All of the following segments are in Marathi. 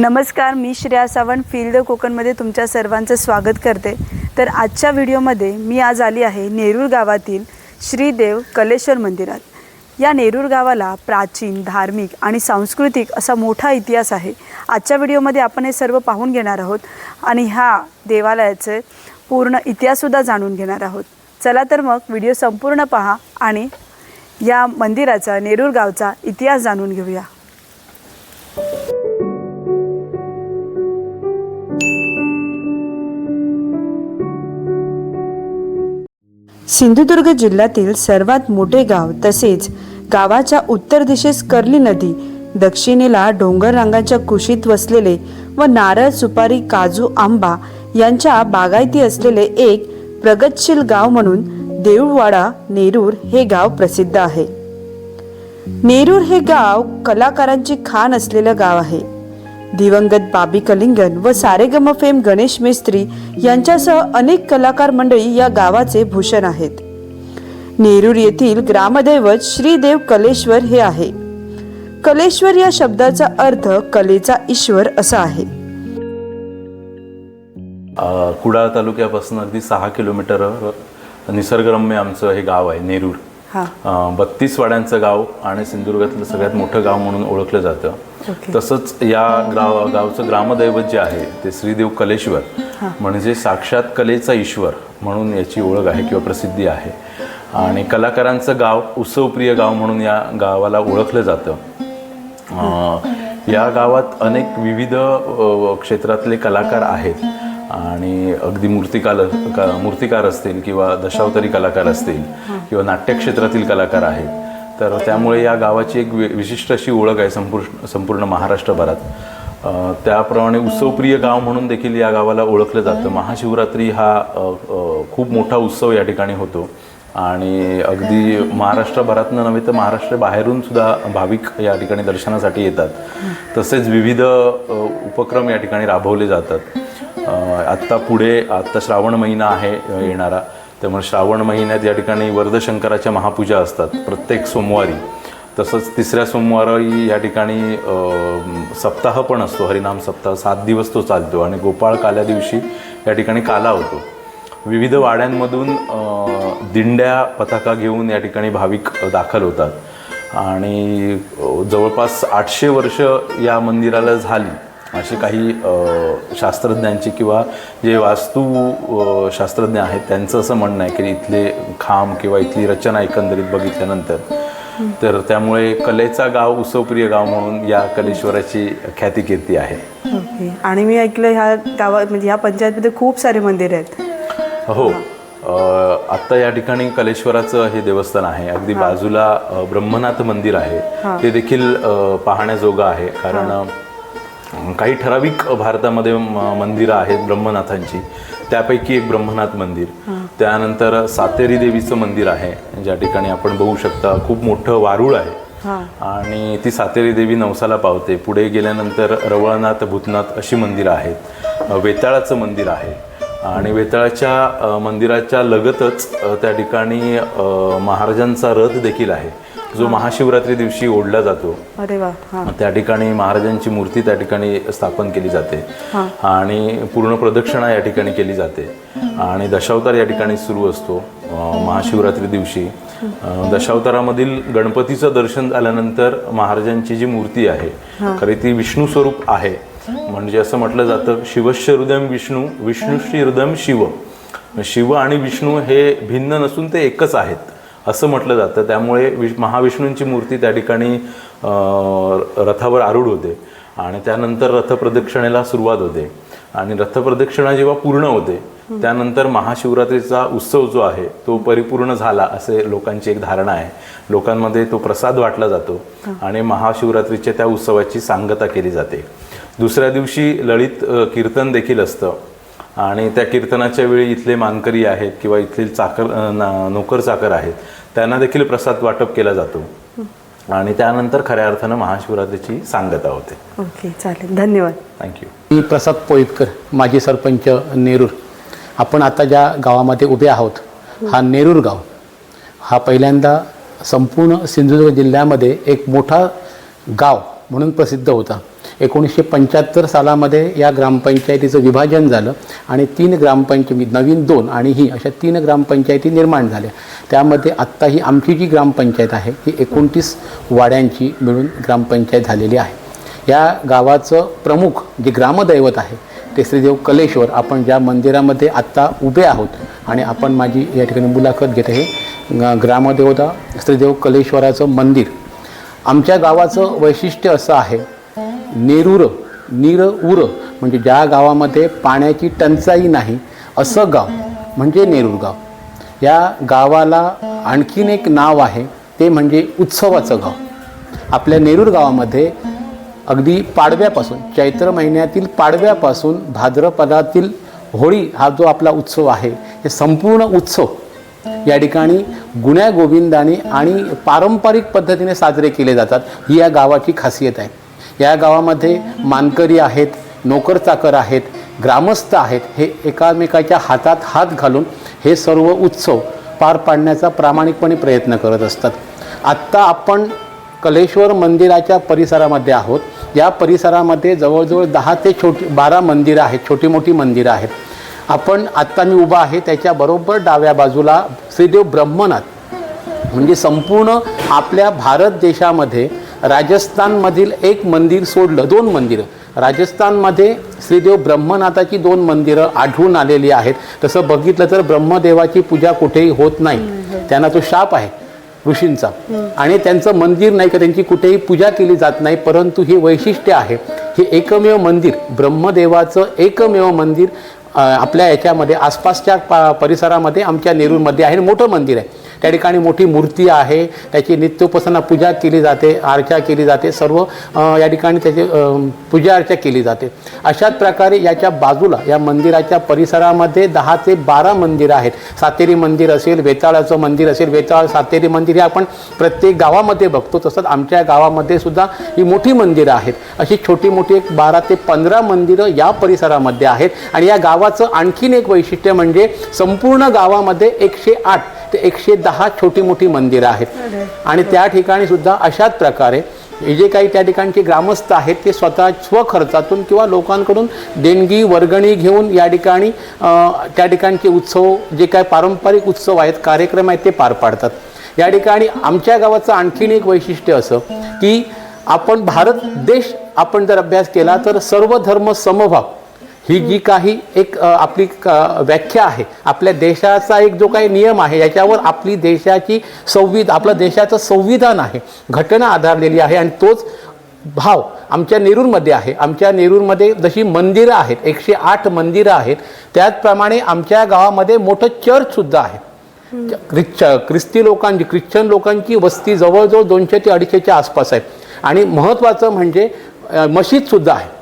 नमस्कार मी श्रेया सावंत फील्ड कोकणमध्ये तुमच्या सर्वांचं स्वागत करते. तर आजच्या व्हिडिओमध्ये मी आज आली आहे नेरूर गावातील श्रीदेव कलेश्वर मंदिरात. या नेरूर गावाला प्राचीन धार्मिक आणि सांस्कृतिक असा मोठा इतिहास आहे. आजच्या व्हिडिओमध्ये आपण हे सर्व पाहून घेणार आहोत आणि ह्या देवालयाचे पूर्ण इतिहाससुद्धा जाणून घेणार आहोत. चला तर मग व्हिडिओ संपूर्ण पहा आणि या मंदिराचा नेरूर गावचा इतिहास जाणून घेऊया. सिंधुदुर्ग जिल्ह्यातील सर्वात मोठे गाव तसेच गावाच्या उत्तर दिशेस कर्ली नदी दक्षिणेला डोंगर रांगाच्या कुशीत वसलेले व नारळ सुपारी काजू आंबा यांच्या बागायती असलेले एक प्रगतशील गाव म्हणून देऊळवाडा नेरूर हे गाव प्रसिद्ध आहे. नेरूर हे गाव कलाकारांची खाण असलेलं गाव आहे. दिवंगत बाबी कलिंगन व सारेगम फेम गणेश मेस्त्री यांच्यासह अनेक कलाकार मंडळी या गावाचे भूषण आहेत. नेरूर येथील ग्रामदैवत श्रीदेव कलेश्वर हे आहे. कलेश्वर या शब्दाचा अर्थ कलेचा ईश्वर असा आहे. कुडाळ तालुक्यापासून अगदी सहा किलोमीटर निसर्गरम्य आमचं हे गाव आहे नेरूर. बत्तीस वाड्यांचं गाव आणि सिंधुदुर्गातलं सगळ्यात मोठं गाव म्हणून ओळखलं जातं. तसंच या गाव गावचं ग्रामदैवत जे आहे ते श्रीदेव कलेश्वर म्हणजे साक्षात कलेचा ईश्वर म्हणून याची ओळख आहे किंवा प्रसिद्धी आहे. आणि कलाकारांचं गाव उत्सवप्रिय गाव म्हणून या गावाला ओळखलं जातं. या गावात अनेक विविध क्षेत्रातले कलाकार आहेत. आणि अगदी मूर्तिकाल का मूर्तिकार असतील किंवा दशावतारी कलाकार असतील किंवा नाट्यक्षेत्रातील कलाकार आहेत. तर त्यामुळे या गावाची एक वि- विशिष्ट अशी ओळख आहे संपूर्ण संपूर्ण महाराष्ट्रभरात. त्याप्रमाणे उत्सवप्रिय गाव म्हणून देखील या गावाला ओळखलं जातं. महाशिवरात्री हा खूप मोठा उत्सव या ठिकाणी होतो. आणि अगदी महाराष्ट्रभरातनं नव्हे तर महाराष्ट्र बाहेरून सुद्धा भाविक या ठिकाणी दर्शनासाठी येतात. तसेच विविध उपक्रम या ठिकाणी राबवले जातात. आत्ता पुढे आत्ता श्रावण महिना आहे येणारा. त्यामुळे श्रावण महिन्यात या ठिकाणी वर्धशंकराच्या महापूजा असतात प्रत्येक सोमवारी. तसंच तिसऱ्या सोमवारी या ठिकाणी सप्ताह पण असतो हरिनाम सप्ताह सात दिवस तो चालतो. आणि गोपाळ काल्या दिवशी या ठिकाणी काला होतो. विविध वाड्यांमधून दिंड्या पताका घेऊन या ठिकाणी भाविक दाखल होतात. आणि जवळपास आठशे वर्ष या मंदिराला झाली असे काही शास्त्रज्ञांची किंवा जे वास्तू शास्त्रज्ञ आहेत त्यांचं असं म्हणणं आहे की इथले खांब किंवा इथली रचना एकंदरीत बघितल्यानंतर. तर त्यामुळे कलेचा गाव उत्सवप्रिय गाव म्हणून या कलेश्वराची ख्याती कीर्ती आहे आणि मी ऐकलं ह्या गावात म्हणजे ह्या पंचायतमध्ये खूप सारे मंदिर आहेत. हो. आत्ता या ठिकाणी कलेश्वराचं हे देवस्थान आहे. अगदी बाजूला ब्रह्मनाथ मंदिर आहे. ते देखील पाहण्याजोगं आहे. कारण काही ठराविक भारतामध्ये म- मंदिरं आहेत ब्रह्मनाथांची. त्यापैकी एक ब्रह्मनाथ मंदिर. त्यानंतर सातेरी देवीचं मंदिर आहे ज्या ठिकाणी आपण बघू शकता खूप मोठं वारुळ आहे. आणि ती सातेरी देवी नवसाला पावते. पुढे गेल्यानंतर रवळनाथ भूतनाथ अशी मंदिरं आहेत. वेताळाचं मंदिर आहे. आणि वेताळाच्या मंदिराच्या लगतच त्या ठिकाणी महाराजांचा रथ देखील आहे. जो महाशिवरात्री दिवशी ओढला जातो. अरे वा हां. त्या ठिकाणी महाराजांची मूर्ती त्या ठिकाणी स्थापन केली जाते. आणि पूर्ण प्रदक्षिणा या ठिकाणी केली जाते. आणि दशावतार या ठिकाणी सुरू असतो महाशिवरात्री दिवशी. दशावतारामधील गणपतीचं दर्शन झाल्यानंतर महाराजांची जी मूर्ती आहे खरी ती विष्णू स्वरूप आहे. म्हणजे असं म्हटलं जातं शिवस्य हृदय विष्णू विष्णुश्री हृदय शिव. शिव आणि विष्णू हे भिन्न नसून ते एकच आहेत असं म्हटलं जातं. त्यामुळे विश महाविष्णूंची मूर्ती त्या ठिकाणी रथावर आरूढ होते आणि त्यानंतर रथप्रदक्षिणेला सुरुवात होते. आणि रथप्रदक्षिणा जेव्हा पूर्ण होते त्यानंतर महाशिवरात्रीचा उत्सव जो आहे तो परिपूर्ण झाला असे लोकांची एक धारणा आहे. लोकांमध्ये तो प्रसाद वाटला जातो आणि महाशिवरात्रीच्या त्या उत्सवाची सांगता केली जाते. दुसऱ्या दिवशी ललित कीर्तन देखील असतं. आणि त्या कीर्तनाच्या वेळी इथले मानकरी आहेत किंवा इथले चाकर नोकर चाकर आहेत त्यांना देखील प्रसाद वाटप केला जातो. आणि त्यानंतर खऱ्या अर्थानं महाशिवरात्रीची सांगता होते. ओके चालेल. धन्यवाद. थँक्यू मी प्रसाद पोईतकर माजी सरपंच नेरूर. आपण आता ज्या गावामध्ये उभे आहोत हा नेरूर गाव हा पहिल्यांदा संपूर्ण सिंधुदुर्ग जिल्ह्यामध्ये एक मोठा गाव म्हणून प्रसिद्ध होता. एकोणीसशे पंच्याहत्तर सालामध्ये या ग्रामपंचायतीचं विभाजन झालं आणि तीन ग्रामपंचायती नवीन दोन आणि ही अशा तीन ग्रामपंचायती निर्माण झाल्या. त्यामध्ये आत्ता ही आमची जी ग्रामपंचायत आहे ही एकोणतीस वाड्यांची मिळून ग्रामपंचायत झालेली आहे. या गावाचं प्रमुख जे ग्रामदैवत आहे ते श्रीदेव कलेश्वर. आपण ज्या मंदिरामध्ये आत्ता उभे आहोत आणि आपण माझी या ठिकाणी मुलाखत घेत आहे ग्रामदेवता श्रीदेव कलेश्वराचं मंदिर. आमच्या गावाचं वैशिष्ट्य असं आहे नेरूर नीर उर म्हणजे ज्या गावामध्ये पाण्याची टंचाई नाही असं गाव म्हणजे नेरूर गाव. या गावाला आणखीन एक नाव आहे ते म्हणजे उत्सवाचं गाव. आपल्या नेरूर गावामध्ये अगदी पाडव्यापासून चैत्र महिन्यातील पाडव्यापासून भाद्रपदातील होळी हा जो आपला उत्सव आहे हे संपूर्ण उत्सव या ठिकाणी गुण्या गोविंदाने आणि पारंपरिक पद्धतीने साजरे केले जातात ही या गावाची खासियत आहे. या गावामध्ये मानकरी आहेत नोकर चाकर आहेत ग्रामस्थ आहेत हे एकामेकाच्या हातात हात घालून हे सर्व उत्सव पार पाडण्याचा प्रामाणिकपणे प्रयत्न करत असतात. आत्ता आपण कलेश्वर मंदिराच्या परिसरामध्ये आहोत. या परिसरामध्ये जवळजवळ दहा ते छोटी बारा मंदिरं आहेत छोटी मोठी मंदिरं आहेत. आपण आत्ता मी उभा आहे त्याच्याबरोबर डाव्या बाजूला श्रीदेव ब्रह्मनाथ. म्हणजे संपूर्ण आपल्या भारत देशामध्ये राजस्थानमधील एक मंदिर सोडलं दोन मंदिरं. राजस्थानमध्ये श्रीदेव ब्रह्मनाथाची दोन मंदिरं आढळून आलेली आहेत. तसं बघितलं तर ब्रह्मदेवाची पूजा कुठेही होत नाही. त्यांना तो शाप आहे ऋषींचा. आणि त्यांचं मंदिर नाही का त्यांची कुठेही पूजा केली जात नाही परंतु ही वैशिष्ट्य आहे. हे एकमेव मंदिर ब्रह्मदेवाचं एकमेव मंदिर आपल्या याच्यामध्ये आसपासच्या परिसरामध्ये आमच्या नेरूरमध्ये आहे. आणि मोठं मंदिर आहे. त्या ठिकाणी मोठी मूर्ती आहे. त्याची नित्योपासना पूजा केली जाते अर्चा केली जाते सर्व या ठिकाणी त्याची पूजा अर्चा केली जाते. अशाच प्रकारे याच्या बाजूला या मंदिराच्या परिसरामध्ये दहा ते बारा मंदिरं आहेत. सातेरी मंदिर असेल वेताळाचं मंदिर असेल वेताळ सातेरी मंदिर हे आपण प्रत्येक गावामध्ये बघतो तसंच आमच्या गावामध्ये सुद्धा ही मोठी मंदिरं आहेत. अशी छोटी मोठी एक बारा ते पंधरा मंदिरं या परिसरामध्ये आहेत. आणि या गावाचं आणखीन एक वैशिष्ट्य म्हणजे संपूर्ण गावामध्ये एकशे आठ ते एकशे दहा छोटी मोठी मंदिरं आहेत. आणि त्या ठिकाणी सुद्धा अशाच प्रकारे जे काही त्या ठिकाणचे ग्रामस्थ आहेत ते स्वतः स्वखर्चातून किंवा लोकांकडून देणगी वर्गणी घेऊन या ठिकाणी त्या ठिकाणचे उत्सव जे काय पारंपरिक उत्सव आहेत कार्यक्रम आहेत ते पार पाडतात. या ठिकाणी आमच्या गावाचं आणखीन एक वैशिष्ट्य असं की आपण भारत देश आपण जर अभ्यास केला तर सर्व धर्म समभाव ही जी काही एक आपली क- व्याख्या आहे आपल्या देशाचा एक जो काही नियम आहे याच्यावर आपली देशाची संविध आपलं देशाचं संविधान आहे घटना आधारलेली आहे आणि तोच भाव आमच्या नेरूरमध्ये आहे. आमच्या नेरूरमध्ये जशी मंदिरं आहेत एकशे आठ मंदिरं आहेत त्याचप्रमाणे आमच्या गावामध्ये मोठं चर्चसुद्धा आहे. ख्रिश्च ख्रिस्ती लोकांची ख्रिश्चन लोकांची वस्ती जवळजवळ दोनशे ते अडीचशेच्या आसपास आहे. आणि महत्त्वाचं म्हणजे मशीदसुद्धा आहे.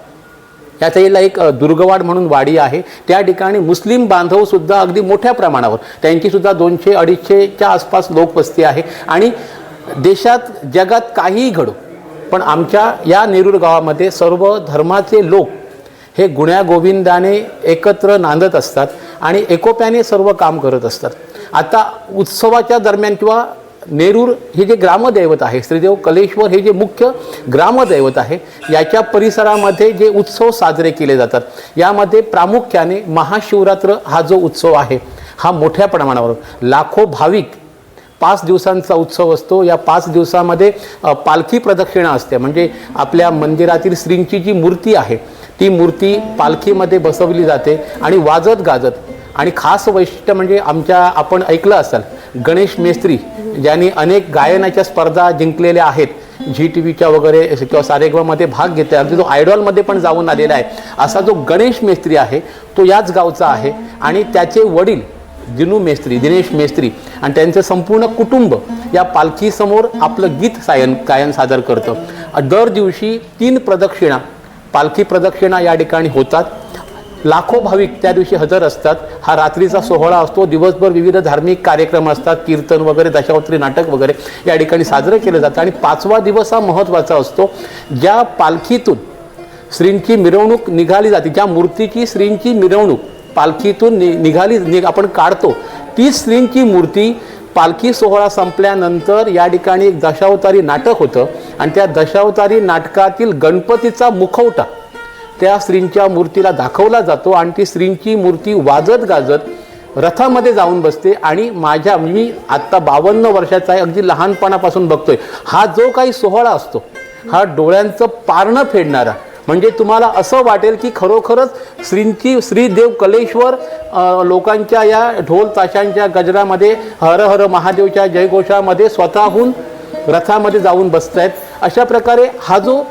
या साईडला एक दुर्गवाड म्हणून वाडी आहे. त्या ठिकाणी मुस्लिम बांधवसुद्धा अगदी मोठ्या प्रमाणावर त्यांचीसुद्धा दोनशे अडीचशेच्या आसपास लोकवस्ती आहे. आणि देशात जगात काहीही घडो पण आमच्या या नेरूर गावामध्ये सर्व धर्माचे लोक हे गुण्यागोविंदाने एकत्र नांदत असतात आणि एकोप्याने सर्व काम करत असतात. आता उत्सवाच्या दरम्यान किंवा नेरूर हे जे ग्रामदैवत आहे श्रीदेव कलेश्वर हे जे मुख्य ग्रामदैवत आहे याच्या परिसरामध्ये जे उत्सव साजरे केले जातात यामध्ये प्रामुख्याने महाशिवरात्र हा जो उत्सव आहे हा मोठ्या प्रमाणावर लाखो भाविक पाच दिवसांचा उत्सव असतो. या पाच दिवसामध्ये पालखी प्रदक्षिणा असते. म्हणजे आपल्या मंदिरातील श्रींची जी मूर्ती आहे ती मूर्ती पालखीमध्ये बसवली जाते आणि वाजत गाजत आणि खास वैशिष्ट्य म्हणजे आमच्या आपण ऐकलं असाल गणेश मेस्त्री ज्यांनी अनेक गायनाच्या स्पर्धा जिंकलेल्या आहेत. झी टी व्हीच्या वगैरे किंवा सारेगवामध्ये भाग घेते अगदी तो आयडॉलमध्ये पण जाऊन आलेला आहे. असा जो गणेश मेस्त्री आहे तो याच गावचा आहे. आणि त्याचे वडील दिनू मेस्त्री दिनेश मेस्त्री आणि त्यांचं संपूर्ण कुटुंब या पालखीसमोर आपलं गीत सायन गायन सादर करतं. दर दिवशी तीन प्रदक्षिणा पालखी प्रदक्षिणा या ठिकाणी होतात. लाखो भाविक त्या दिवशी हजर असतात. हा रात्रीचा सोहळा असतो. दिवसभर विविध धार्मिक कार्यक्रम असतात. कीर्तन वगैरे दशावत्री नाटक वगैरे या ठिकाणी साजरं केलं जातं आणि पाचवा दिवस हा महत्त्वाचा असतो. ज्या पालखीतून श्रींची मिरवणूक निघाली जाते ज्या मूर्तीची श्रींची मिरवणूक पालखीतून नि निघाली नि आपण काढतो ती श्रींची मूर्ती पालखी सोहळा संपल्यानंतर या ठिकाणी एक दशावतारी नाटक होतं. आणि त्या दशावतारी नाटकातील गणपतीचा मुखवटा त्या स्त्रींच्या मूर्तीला दाखवला जातो आणि ती स्त्रींची मूर्ती वाजत गाजत रथामध्ये जाऊन बसते आणि माझ्या मी आत्ता बावन्न वर्षाचा आहे अगदी लहानपणापासून बघतोय. हा जो काही सोहळा असतो हा डोळ्यांचं पारणं फेडणारा म्हणजे तुम्हाला असं वाटेल की खरोखरच श्रींची श्रीदेव कलेश्वर लोकांच्या या ढोल ताशांच्या गजरामध्ये हर हर महादेवच्या जयघोषामध्ये स्वतःहून रथामध्ये जाऊन बसत आहेत अशा प्रकारे हा जो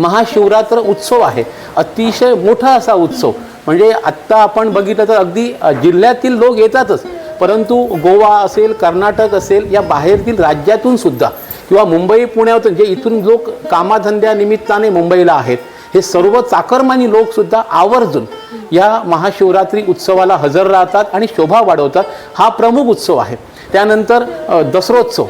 महाशिवरात्र उत्सव आहे. अतिशय मोठा असा उत्सव. म्हणजे आत्ता आपण बघितलं तर अगदी जिल्ह्यातील लोक येतातच. परंतु गोवा असेल कर्नाटक असेल या बाहेरतील राज्यातून सुद्धा किंवा मुंबई पुण्यातून जे इथून लोक कामाधंद्यानिमित्ताने मुंबईला आहेत हे सर्व चाकरमानी लोकसुद्धा आवर्जून या महाशिवरात्री उत्सवाला हजर राहतात आणि शोभा वाढवतात. हा प्रमुख उत्सव आहे. त्यानंतर दसरोत्सव.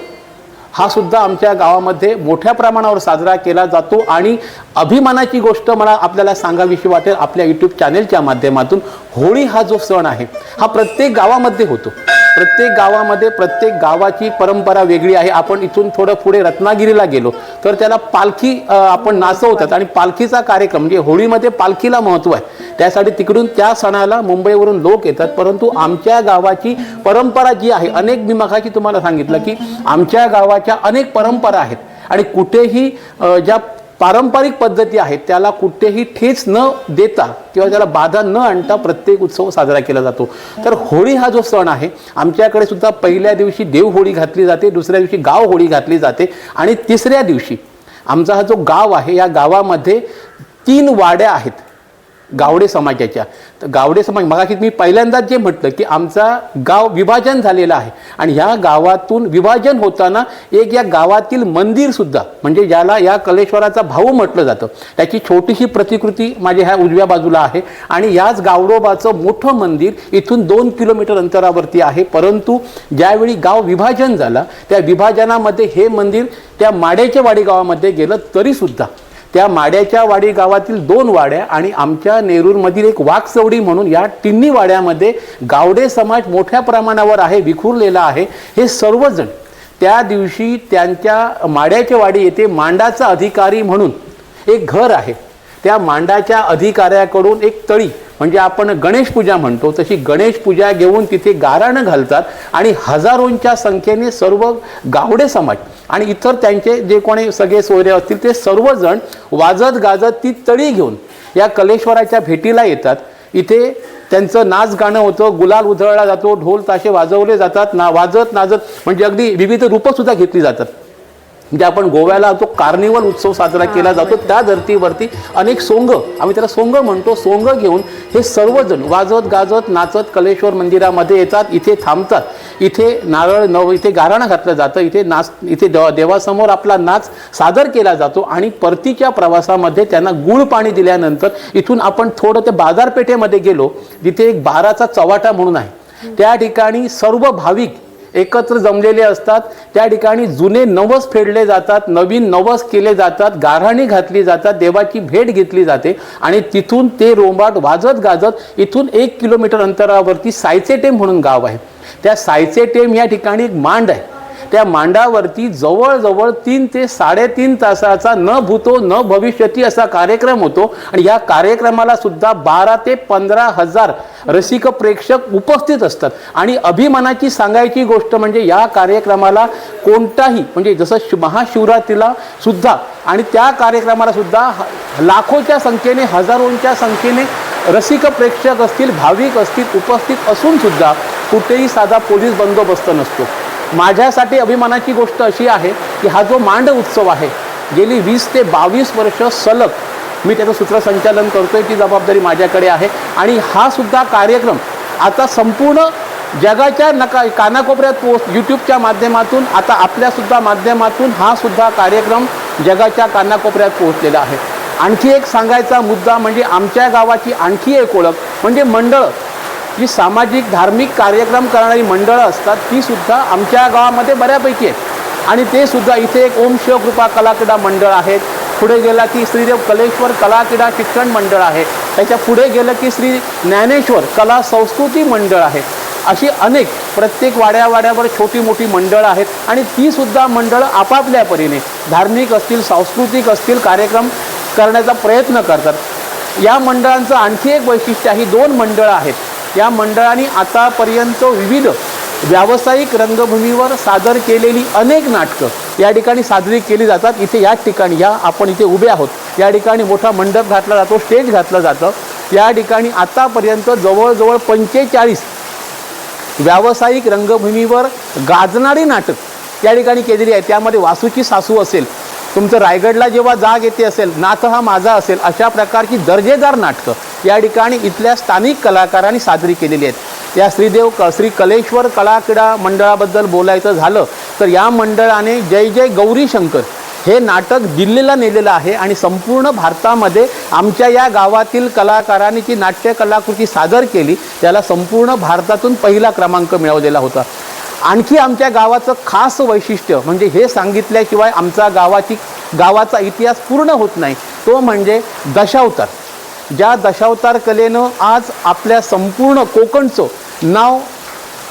हा सुद्धा आमच्या गावामध्ये मोठ्या प्रमाणावर साजरा केला जातो आणि अभिमानाची गोष्ट मला आपल्याला सांगावीशी वाटेल आपल्या यूट्यूब चॅनेलच्या माध्यमातून. होळी हा जो सण आहे हा प्रत्येक गावामध्ये होतो. प्रत्येक गावामध्ये प्रत्येक गावाची परंपरा वेगळी आहे. आपण इथून थोडं पुढे रत्नागिरीला गेलो तर त्याला पालखी आपण नाचवतात. आणि पालखीचा कार्यक्रम म्हणजे होळीमध्ये पालखीला महत्त्व आहे. त्यासाठी तिकडून त्या सणाला मुंबईवरून लोक येतात. परंतु आमच्या गावाची परंपरा जी आहे अनेक मी मगाशी तुम्हाला सांगितलं की आमच्या गावाच्या अनेक परंपरा आहेत. आणि कुठेही ज्या पारंपरिक पद्धती आहेत त्याला कुठेही ठेच न देता किंवा त्याला बाधा न आणता प्रत्येक उत्सव साजरा केला जातो. तर होळी हा जो सण आहे आमच्याकडे सुद्धा पहिल्या दिवशी देव होळी घातली जाते दुसऱ्या दिवशी गाव होळी घातली जाते आणि तिसऱ्या दिवशी आमचा हा जो गाव आहे या गावामध्ये तीन वाड्या आहेत. गावडे समाजाच्या. तर गावडे समाज मगाशी मी पहिल्यांदाच जे म्हटलं की आमचा गाव विभाजन झालेला आहे. आणि ह्या गावातून विभाजन होताना एक या गावातील मंदिरसुद्धा म्हणजे ज्याला या कलेश्वराचा भाऊ म्हटलं जातं त्याची छोटीशी प्रतिकृती माझ्या ह्या उजव्या बाजूला आहे. आणि याच गावडोबाचं मोठं मंदिर इथून दोन किलोमीटर अंतरावरती आहे. परंतु ज्यावेळी गाव विभाजन झाला त्या विभाजनामध्ये हे मंदिर त्या माडेच्या वाडी गावामध्ये गेलं तरीसुद्धा त्या माड्याच्या वाडी गावातील दोन वाड्या आणि आमच्या नेरूरमधील एक वाघचवडी म्हणून या तिन्ही वाड्यामध्ये गावडे समाज मोठ्या प्रमाणावर आहे विखुरलेला आहे. हे सर्वजण त्या दिवशी त्यांच्या माड्याच्या वाडी येथे मांडाचा अधिकारी म्हणून एक घर आहे. त्या मांडाच्या अधिकाऱ्याकडून एक तळी म्हणजे आपण गणेश पूजा म्हणतो तशी गणेश पूजा घेऊन तिथे गाराणं घालतात आणि हजारोंच्या संख्येने सर्व गावडे समाज आणि इतर त्यांचे जे कोणी सगळे सोयरे असतील ते सर्वजण वाजत गाजत ती तळी घेऊन या कलेश्वराच्या भेटीला येतात. इथे त्यांचं नाच गाणं होतं गुलाल उधळला जातो ढोल ताशे वाजवले जातात ना वाजत नाचत म्हणजे अगदी विविध रूपंसुद्धा घेतली जातात. म्हणजे आपण गोव्याला तो कार्निवल उत्सव साजरा केला जातो त्या धर्तीवरती अनेक सोंग आम्ही त्याला सोंग म्हणतो सोंग घेऊन हे सर्वजण वाजत गाजत नाचत कलेश्वर मंदिरामध्ये येतात इथे थांबतात. इथे नारळ नव इथे गाराणं घातलं जातं इथे नाच इथे देवा देवासमोर आपला नाच सादर केला जातो आणि परतीच्या प्रवासामध्ये त्यांना गुळ पाणी दिल्यानंतर इथून आपण थोडं ते बाजारपेठेमध्ये गेलो जिथे एक बाराचा चवाटा म्हणून आहे. त्या ठिकाणी सर्व भाविक एकत्र जमलेले असतात. त्या ठिकाणी जुने नवस फेडले जातात नवीन नवस केले जातात गाराणी घातली जातात देवाची भेट घेतली जाते आणि तिथून ते रोंबाट वाजत गाजत इथून एक किलोमीटर अंतरावरती सायचेटेम म्हणून गाव आहे. त्या सायचेटेम या ठिकाणी एक मांड आहे. त्या मांडावरती जवळजवळ तीन ते साडेतीन तासाचा न भूतो न भविष्यती असा कार्यक्रम होतो. आणि या कार्यक्रमाला सुद्धा बारा ते पंधरा हजार रसिक प्रेक्षक उपस्थित असतात. आणि अभिमानाची सांगायची गोष्ट म्हणजे या कार्यक्रमाला कोणताही म्हणजे जसं महाशिवरात्रीला सुद्धा आणि त्या कार्यक्रमाला सुद्धा लाखोच्या संख्येने हजारोंच्या संख्येने रसिक प्रेक्षक असतील भाविक असतील उपस्थित असून सुद्धा कुठेही साधा पोलीस बंदोबस्त नसतो. माझ्यासाठी अभिमानाची गोष्ट अशी आहे की हा जो मांड उत्सव आहे गेली वीस ते बावीस वर्ष सलग मी त्याचं सूत्रसंचालन करतो आहे ती जबाबदारी माझ्याकडे आहे. आणि हा सुद्धा कार्यक्रम आता संपूर्ण जगाच्या नका कानाकोपऱ्यात पोहोच यूट्यूबच्या माध्यमातून आता आपल्यासुद्धा माध्यमातून हा सुद्धा कार्यक्रम जगाच्या कानाकोपऱ्यात पोहोचलेला आहे. आणखी एक सांगायचा मुद्दा म्हणजे आमच्या गावाची आणखी एक ओळख म्हणजे मंडळ. जी सामाजिक धार्मिक कार्यक्रम करणारी मंडळं असतात ती सुद्धा आमच्या गावामध्ये बऱ्यापैकी आहेत. आणि ते सुद्धा इथे एक ओम शिवकृपा कलाक्रीडा मंडळ आहेत पुढे गेला की श्रीदेव कलेश्वर कलाक्रीडा शिक्षण मंडळ आहे. त्याच्या पुढे गेलं की श्री ज्ञानेश्वर कला संस्कृती मंडळ आहे. अशी अनेक प्रत्येक वाड्यावाड्यावर छोटी मोठी मंडळं आहेत आणि तीसुद्धा मंडळं आपापल्या परीने धार्मिक असतील सांस्कृतिक असतील कार्यक्रम करण्याचा प्रयत्न करतात. या मंडळांचं आणखी एक वैशिष्ट्य ही दोन मंडळं आहेत. या मंडळाने आतापर्यंत विविध व्यावसायिक रंगभूमीवर सादर केलेली अनेक नाटकं या ठिकाणी साजरी केली जातात. इथे याच ठिकाणी या आपण इथे उभे आहोत. या ठिकाणी मोठा मंडप घातला जातो स्टेज घातलं जातं. या ठिकाणी आतापर्यंत जवळजवळ पंचेचाळीस व्यावसायिक रंगभूमीवर गाजणारी नाटक या ठिकाणी केलेली आहे. त्यामध्ये वासूची सासू असेल तुमचं रायगडला जेव्हा जाग येते असेल नाथ हा माझा असेल अशा प्रकारची दर्जेदार नाटकं या ठिकाणी इथल्या स्थानिक कलाकारांनी साजरी केलेली आहेत. या श्रीदेव क श्री कलेश्वर कला क्रीडा मंडळाबद्दल बोलायचं झालं तर या मंडळाने जय जय गौरी शंकर हे नाटक दिल्लीला नेलेलं आहे आणि संपूर्ण भारतामध्ये आमच्या या गावातील कलाकारांनी जी नाट्य कलाकृती सादर केली त्याला संपूर्ण भारतातून पहिला क्रमांक मिळवलेला होता. आणखी आमच्या गावाचं खास वैशिष्ट्य म्हणजे हे सांगितल्याशिवाय आमचा गावाची गावाचा इतिहास पूर्ण होत नाही तो म्हणजे दशावतार. ज्या दशावतार कलेनं आज आपल्या संपूर्ण कोकणचं नाव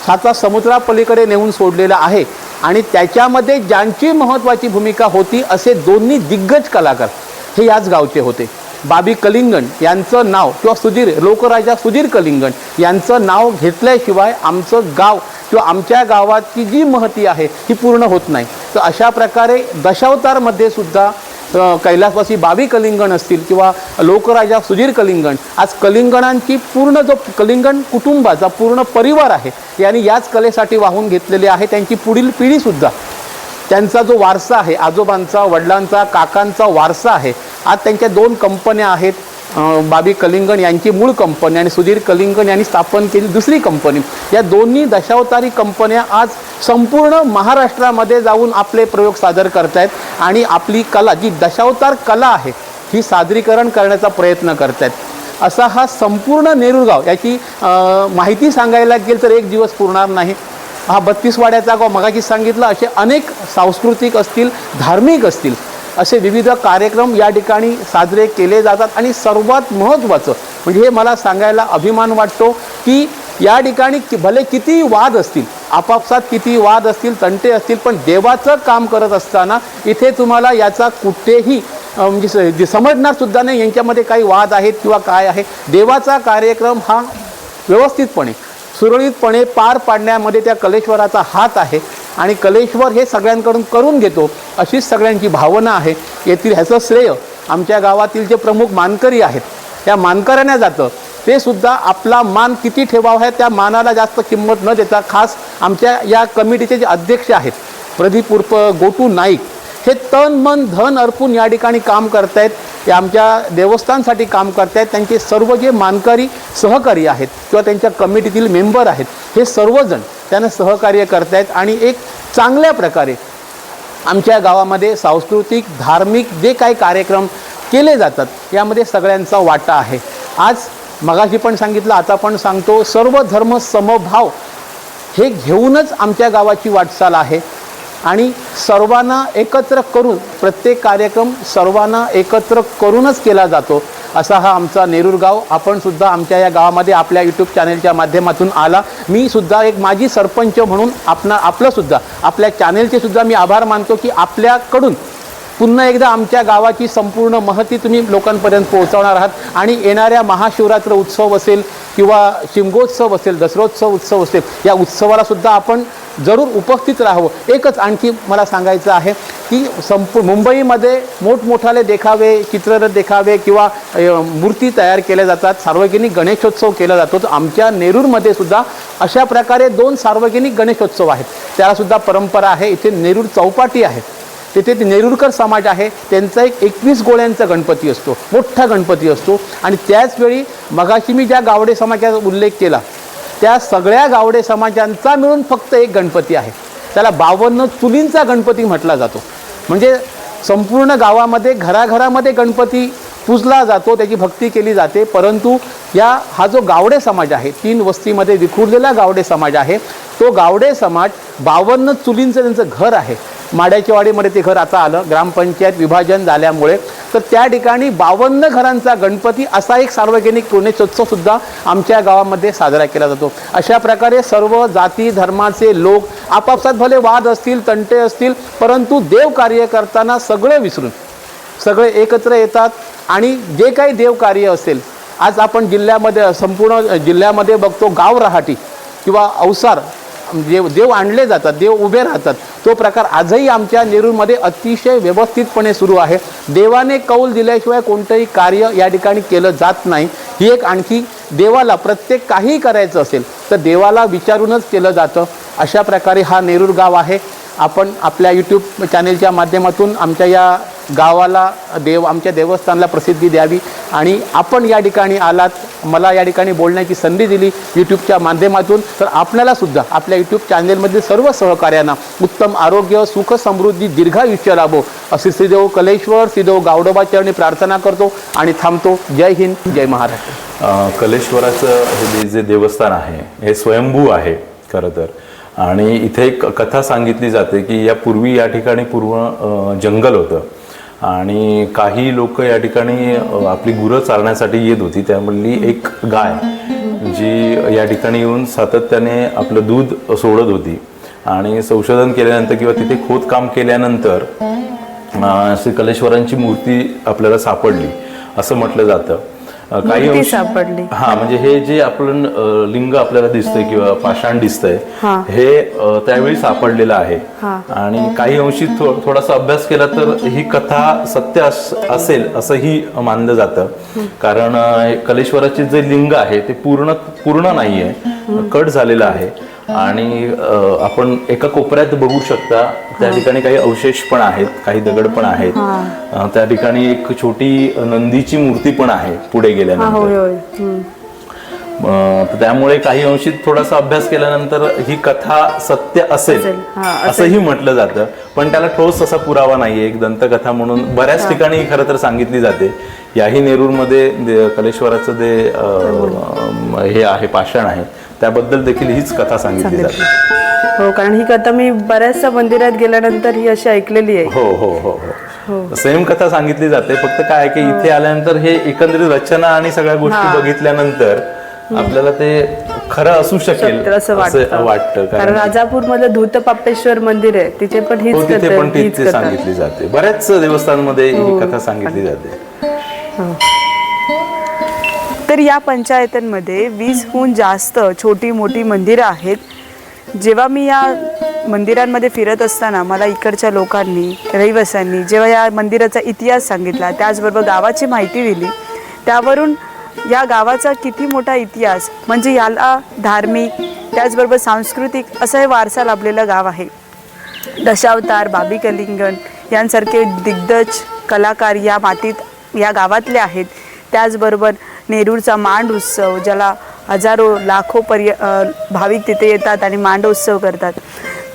साता समुद्रापलीकडे नेऊन सोडलेलं आहे आणि त्याच्यामध्ये ज्यांची महत्त्वाची भूमिका होती असे दोन्ही दिग्गज कलाकार हे याच गावचे होते. बाबी कलिंगण यांचं नाव किंवा सुधीर लोकराजा सुधीर कलिंगण यांचं नाव घेतल्याशिवाय आमचं गाव किंवा आमच्या गावाची जी महती आहे ती पूर्ण होत नाही. तर अशा प्रकारे दशावतारमध्ये सुद्धा कैलासवासी बाबी कलिंगण असतील किंवा लोकराजा सुधीर कलिंगण आज कलिंगणांची पूर्ण जो कलिंगण कुटुंबाचा पूर्ण परिवार आहे यांनी याच कलेसाठी वाहून घेतलेले आहे त्यांची पुढील पिढीसुद्धा त्यांचा जो वारसा आहे आजोबांचा वडिलांचा काकांचा वारसा आहे आज त्यांच्या दोन कंपन्या आहेत बाबी कलिंगण यांची मूळ कंपनी आणि सुधीर कलिंगण यांनी स्थापन केली दुसरी कंपनी. या दोन्ही दशावतारी कंपन्या आज संपूर्ण महाराष्ट्रामध्ये जाऊन आपले प्रयोग सादर करत आहेत आणि आपली कला जी दशावतार कला आहे ही सादरीकरण करण्याचा प्रयत्न करत आहेत असा हा संपूर्ण नेरूळ याची माहिती सांगायला गेल तर एक दिवस पुरणार नाही. हा बत्तीसवाड्याचा गाव मगाशी सांगितलं असे अनेक सांस्कृतिक असतील धार्मिक असतील असे विविध कार्यक्रम या ठिकाणी साजरे केले जातात आणि सर्वात महत्त्वाचं म्हणजे हे मला सांगायला अभिमान वाटतो की या ठिकाणी कि- भले किती वाद असतील आपापसात किती वाद असतील तंटे असतील पण देवाचं काम करत असताना इथे तुम्हाला याचा कुठेही म्हणजे समजणारसुद्धा समजणार सुद्धा नाही यांच्यामध्ये काही वाद आहेत किंवा काय आहे. देवाचा कार्यक्रम हा व्यवस्थितपणे सुरळीतपणे पार पाडण्यामध्ये त्या कलेश्वराचा हात आहे आणि कलेश्वर हे सगळ्यांकडून करून घेतो अशीच सगळ्यांची भावना आहे. येथील ह्याचं श्रेय आमच्या गावातील जे प्रमुख मानकरी आहेत त्या मानकऱ्यांना जातं. ते सुद्धा आपला मान किती ठेवावा आहे त्या मानाला जास्त किंमत न देता खास आमच्या या कमिटीचे जे अध्यक्ष आहेत प्रदीप उर्फ गोटू नाईक हे तन मन धन अर्पून या ठिकाणी काम करतायत. ते आमच्या देवस्थानसाठी काम करतायत. त्यांचे सर्व जे मानकरी सहकारी आहेत किंवा त्यांच्या कमिटीतील मेंबर आहेत हे सर्वजण त्यांना सहकार्य करतायत आणि एक चांगल्या प्रकारे आमच्या गावामध्ये सांस्कृतिक धार्मिक जे काही कार्यक्रम केले जातात यामध्ये सगळ्यांचा वाटा आहे. आज मगाशी पण सांगितलं आता पण सांगतो सर्व धर्म समभाव हे घेऊनच आमच्या गावाची वाटचाल आहे. आणि सर्वांना एकत्र करून प्रत्येक कार्यक्रम सर्वांना एकत्र करूनच केला जातो असा हा आमचा नेरूर गाव. आपण सुद्धा आमच्या या गावामध्ये आपल्या यूट्यूब चॅनेलच्या माध्यमातून आला. मी सुद्धा एक माजी सरपंच म्हणून आपणा आपलं सुद्धा आपल्या चॅनेलचे सुद्धा मी आभार मानतो की आपल्याकडून पुन्हा एकदा आमच्या गावाची संपूर्ण महती तुम्ही लोकांपर्यंत पोहोचवणार आहात. आणि येणाऱ्या महाशिवरात्र उत्सव असेल किंवा शिमगोत्सव असेल दसरोत्सव उत्सव असेल या उत्सवाला सुद्धा आपण जरूर उपस्थित राहावं. एकच आणखी मला सांगायचं आहे की संपू मुंबईमध्ये मोठमोठाले देखावे चित्ररथ देखावे किंवा मूर्ती तयार केल्या जातात. सार्वजनिक गणेशोत्सव केला जातो. तर आमच्या नेरूरमध्ये सुद्धा अशा प्रकारे दोन सार्वजनिक गणेशोत्सव आहेत. त्यालासुद्धा परंपरा आहे. इथे नेरूर चौपाटी आहे. तिथे ते नेरुरकर समाज आहे. त्यांचा एक एकवीस गोळ्यांचा गणपती असतो. मोठा गणपती असतो. आणि त्याचवेळी मगाशी मी ज्या गावडे समाजाचा उल्लेख केला त्या सगळ्या गावडे समाजांचा मिळून फक्त एक गणपती आहे. त्याला बावन्न चुलींचा गणपती म्हटला जातो. म्हणजे संपूर्ण गावामध्ये घराघरामध्ये गणपती पूजला जातो त्याची भक्ती केली जाते. परंतु या हा जो गावडे समाज आहे तीन वस्तीमध्ये विखुरलेला गावडे समाज आहे तो गावडे समाज बावन्न चुलींचं त्यांचं घर आहे. माड्याच्या वाडीमध्ये ते घर आता आलं. ग्रामपंचायत विभाजन झाल्यामुळे. तर त्या ठिकाणी बावन्न घरांचा गणपती असा एक सार्वजनिक गणेशोत्सव सुद्धा आमच्या गावामध्ये साजरा केला जातो. अशा प्रकारे सर्व जाती धर्माचे लोक आपापसात भले वाद असतील तंटे असतील परंतु देव कार्य करताना सगळं विसरून सगळे एकत्र येतात आणि जे काही देवकार्य असेल आज आपण जिल्ह्यामध्ये संपूर्ण जिल्ह्यामध्ये बघतो गाव रहाटी किंवा अवसार देव देव आणले जातात देव उभे राहतात. तो प्रकार आजही आमच्या नेरूरमध्ये अतिशय व्यवस्थितपणे सुरू आहे. देवाने कौल दिल्याशिवाय कोणतंही कार्य या ठिकाणी केलं जात नाही. ही एक आणखी देवाला प्रत्येक काही करायचं असेल तर देवाला विचारूनच केलं जातं. अशा प्रकारे हा नेरूर गाव आहे. आपण आपल्या यूट्यूब चॅनेलच्या माध्यमातून आमच्या या गावाला देव आमच्या देवस्थानला प्रसिद्धी द्यावी आणि आपण या ठिकाणी आलात मला या ठिकाणी बोलण्याची संधी दिली यूट्यूबच्या माध्यमातून तर आपल्यालासुद्धा आपल्या यूट्यूब चॅनेलमधील सर्व सहकार्यांना उत्तम आरोग्य सुख समृद्धी दीर्घायुष्य लाभो असे श्रीदेव कलेश्वर श्रीदेव गावडोबाचरणी प्रार्थना करतो आणि थांबतो. जय हिंद जय महाराष्ट्र. कलेश्वराचं हे जे- जे देवस्थान आहे हे स्वयंभू आहे खरं तर. आणि इथे एक कथा सांगितली जाते की यापूर्वी या ठिकाणी पूर्व जंगल होतं. आणि काही लोक या ठिकाणी आपली गुरं चालण्यासाठी येत होती. त्यामधली एक गाय जी या ठिकाणी येऊन सातत्याने आपलं दूध सोडत होती. आणि संशोधन केल्यानंतर किंवा तिथे खोदकाम केल्यानंतर श्री कलेश्वरांची मूर्ती आपल्याला सापडली असं म्हटलं जातं. काही मूर्ती सापडली. हा म्हणजे हे जे आपण लिंग आपल्याला दिसतंय किंवा पाषाण दिसतंय हा. त्यावेळी सापडलेलं आहे. आणि काही अंशी थोडासा अभ्यास केला तर ही कथा सत्य अस- असेल असंही मानलं जातं. कारण कलेश्वराचे जे लिंग आहे ते पूर्ण पूर्ण नाहीये. कट झालेलं आहे. आणि आपण एका कोपऱ्यात बघू शकता त्या ठिकाणी काही अवशेष पण आहेत काही दगड पण आहेत. त्या ठिकाणी एक छोटी नंदीची मूर्ती पण आहे पुढे गेल्यानंतर. त्यामुळे काही अंशी थोडासा अभ्यास केल्यानंतर ही कथा सत्य असेल. असंही म्हटलं जातं. पण त्याला ठोस असा पुरावा नाहीये एक दंतकथा म्हणून. बऱ्याच ठिकाणी खरं तर सांगितली जाते. याही नेरूरमध्ये कलेश्वराचं जे हे आहे पाषाण आहे. त्याबद्दल देखील हीच कथा सांगितली जाते. हो कारण ही कथा मी बऱ्याचशा मंदिरात गेल्यानंतर ही अशी ऐकलेली आहे. हो हो हो हो. सेम कथा सांगितली जाते फक्त काय की इथे आल्यानंतर हे एकंदरीत रचना आणि सगळ्या गोष्टी बघितल्यानंतर आपल्याला ते खरं असू शकेल तर असं वाटतं. कारण राजापूर मधलं धूत पापेश्वर मंदिर आहे तिथे पण हीच हो तिथे पण हीच ती कथा. सांगितली जाते. बऱ्याच देवस्थानमध्ये हो. ही कथा सांगितली जाते. तर या पंचायतांमध्ये वीसहून जास्त छोटी मोठी मंदिरं आहेत. जेव्हा मी या मंदिरांमध्ये फिरत असताना मला इकडच्या लोकांनी रहिवाशांनी जेव्हा या मंदिराचा इतिहास सांगितला त्याचबरोबर गावाची माहिती दिली. त्यावरून या गावाचा किती मोठा इतिहास म्हणजे याला धार्मिक त्याचबरोबर सांस्कृतिक असं हे वारसा लाभलेलं गाव आहे. दशावतार बाबी कलिंगण यांसारखे दिग्गज कलाकार या मातीत या गावातले आहेत. त्याचबरोबर नेरूरचा मांड उत्सव ज्याला हजारो लाखो पर्य भाविक तिथे येतात आणि मांड उत्सव करतात.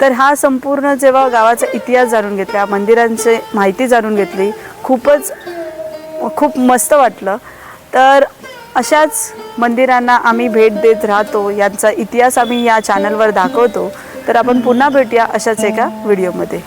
तर हा संपूर्ण जेव्हा गावाचा इतिहास जाणून घेतला मंदिरांचे माहिती जाणून घेतली खूपच खूप मस्त वाटलं. तर अशाच मंदिरांना आम्ही भेट देत राहतो यांचा इतिहास आम्ही या चॅनलवर दाखवतो. तर आपण पुन्हा भेटूया अशाच एका व्हिडिओमध्ये.